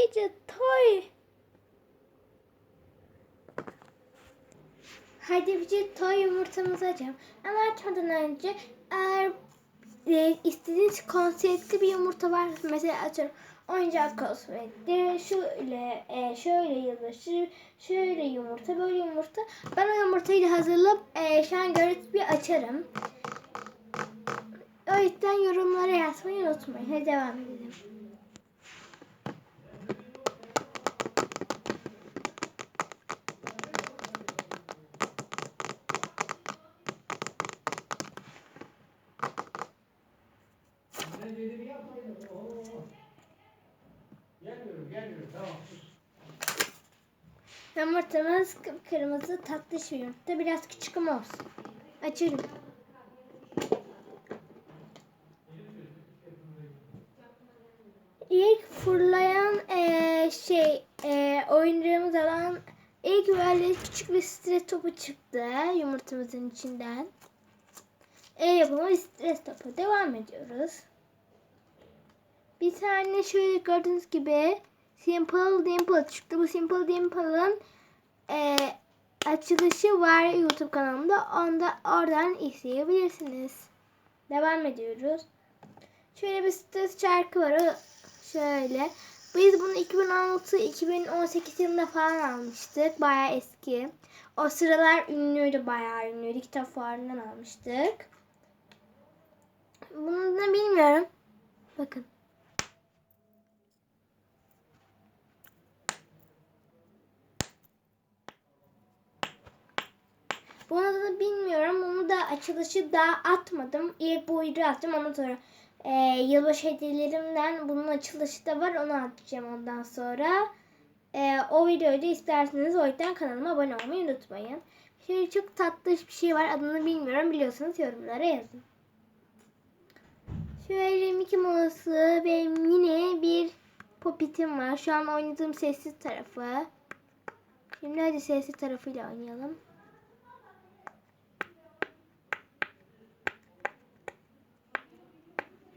Widget toy. Hadi widget toy yumurtamızı açalım. Ama açmadan önce eğer e, istediğiniz konseptli bir yumurta var. Mesela açıyorum. Oyuncak konseptli, şöyle, e, şöyle yılbaşı, şöyle yumurta, böyle yumurta. Ben o yumurtayı da hazırlayıp e, şu an görüntü bir açarım. O yüzden yorumlara yazmayı unutmayın. Hadi devam edelim. Yumurtamız kırmızı tatlı bir yumurta. Biraz küçük ama olsun. Açıyorum. İlk fırlayan eee, şey eee oyuncağımız olan ilk böyle küçük bir stres topu çıktı yumurtamızın içinden. El yapımı bir stres topu. Devam ediyoruz. Bir tane şöyle gördüğünüz gibi Simple Dimple çıktı. Bu Simple Dimple'ın açılışı var YouTube kanalımda. Onda oradan izleyebilirsiniz. Devam ediyoruz. Şöyle bir stres şarkı var. Şöyle. Biz bunu 2016-2018 yılında falan almıştık. Baya eski. O sıralar ünlüydü bayağı ünlüydü. Kitap fuarından almıştık. Bunu da bilmiyorum. Bakın. Bunu da bilmiyorum. Onu da açılışı daha atmadım. İlk bu videoyu attım. Ondan sonra e, yılbaşı hediyelerimden bunun açılışı da var. Onu atacağım ondan sonra. E, o videoyu da isterseniz o yüzden kanalıma abone olmayı unutmayın. Şöyle çok tatlı bir şey var. Adını bilmiyorum. Biliyorsanız yorumlara yazın. Şöyle Mickey Mouse'u ve yine bir popitim var. Şu an oynadığım sessiz tarafı. Şimdi hadi sessiz tarafıyla oynayalım.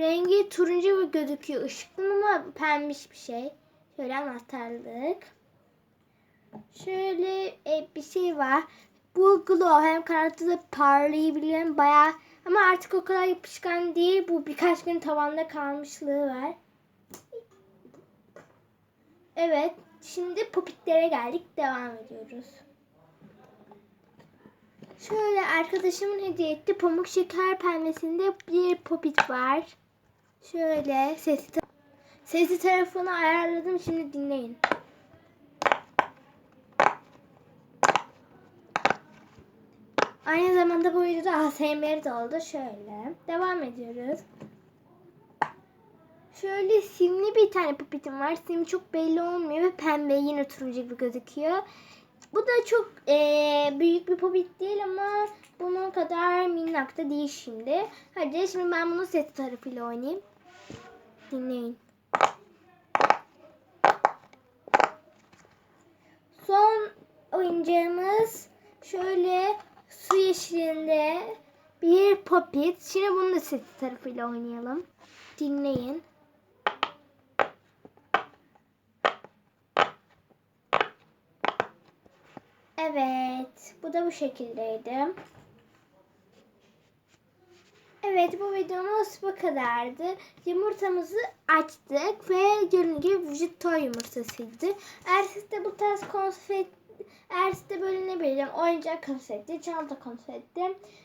Rengi turuncu bir gözüküyor ışıklı ama pembiş bir şey. Şöyle anahtarlık. Şöyle e, bir şey var. Bu glow hem karanlıkta da parlayabiliyorum bayağı. Ama artık o kadar yapışkan değil. Bu birkaç gün tavanda kalmışlığı var. Evet. Şimdi popitlere geldik. Devam ediyoruz. Şöyle arkadaşımın hediye ettiği pamuk şeker pembesinde bir popit var. Şöyle sesi sesi tarafını ayarladım. Şimdi dinleyin. Aynı zamanda bu videoda ASMR de oldu. Şöyle. Devam ediyoruz. Şöyle simli bir tane popitim var. Sim çok belli olmuyor ve pembe yine turuncu gibi gözüküyor. Bu da çok eee, büyük bir popit değil ama bunun kadar minnak da değil şimdi. Hadi şimdi ben bunu set tarafıyla oynayayım. Dinleyin. Son oyuncağımız şöyle su yeşilinde bir popit. Şimdi bunu da set tarafıyla oynayalım. Dinleyin. Evet. Bu da bu şekildeydi. Evet bu videomuz bu kadardı. Yumurtamızı açtık ve gördüğünüz gibi vücut toy yumurtasıydı. Eğer siz de bu tarz konsept eğer de böyle ne bileyim oyuncak konsepti, çanta konsepti,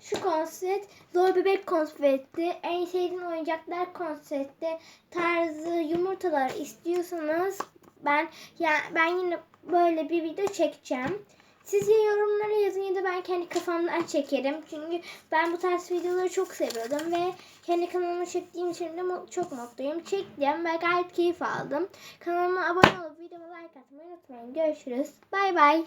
şu konsept, zor bebek konsepti, en sevdiğin oyuncaklar konsepti tarzı yumurtalar istiyorsanız ben ya ben yine böyle bir video çekeceğim. Siz ya yorumlara yazın ya da ben kendi kafamdan çekerim. Çünkü ben bu tarz videoları çok seviyordum ve kendi kanalıma çektiğim için de çok mutluyum. Çektim ve gayet keyif aldım. Kanalıma abone olup videoma like atmayı unutmayın. Görüşürüz. Bay bay.